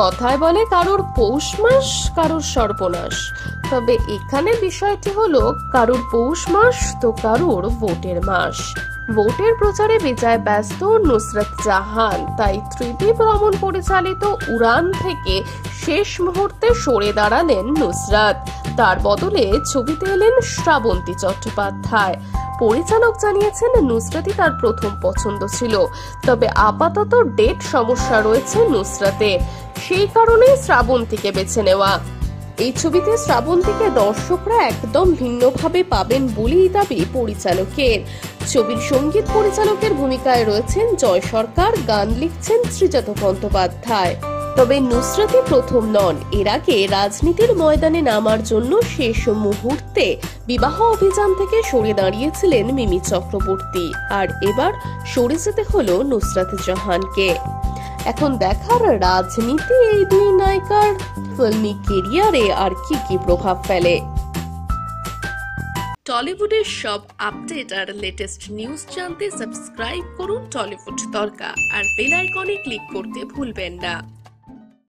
কথায় বলে কারোর পৌষ মাস, কারোর সর্বনাশ তবে এখানে বিষয়টি হলো, কারোর পৌষ মাস তো কারোর ভোটের মাস। ভোটের প্রচারে বেজায় ব্যস্ত নুসরাত জাহান। তাই তৃতীয় ভ্রমণ পরিচালিত উড়ান থেকে শেষ মুহূর্তে সরে দাঁড়ালেন নুসরাত। তার বদলে ছবিতে এলেন শ্রাবন্তী চট্টোপাধ্যায়। পরিচালক জানিয়েছেন, নুসরাতই তার প্রথম পছন্দ ছিল। তবে আপাতত ডেট সমস্যা রয়েছে নুসরাতের সেই কারণেই শ্রাবন্তীকে বেছে নেওয়া। এই ছবিতে শ্রাবন্তীকে দর্শকরা একদম ভিন্নভাবে পাবেন বলেই দাবি পরিচালকের। ছবির সংগীত পরিচালকের ভূমিকায় রয়েছেন জয় সরকার, গান লিখছেন শ্রীজাত বন্দ্যোপাধ্যায়। তবে নুসরাতই প্রথম নন। এর আগে রাজনীতির ময়দানে নামার জন্য শেষ মুহূর্তে বিবাহ অভিযান থেকে সরে দাঁড়িয়েছিলেন মিমি চক্রবর্তী। আর এবার সরে যেতে হলো নুসরাত জাহানকে। এখন দেখার রাজনীতি এই দুই নায়িকার ফিল্মি কেরিয়ারে আর কি কি প্রভাব ফেলে। টলিউডের সব আপডেট আর লেটেস্ট নিউজ জানতে সাবস্ক্রাইব করুন টলিউড তরকা আর বেল আইকনে ক্লিক করতে ভুলবেন না।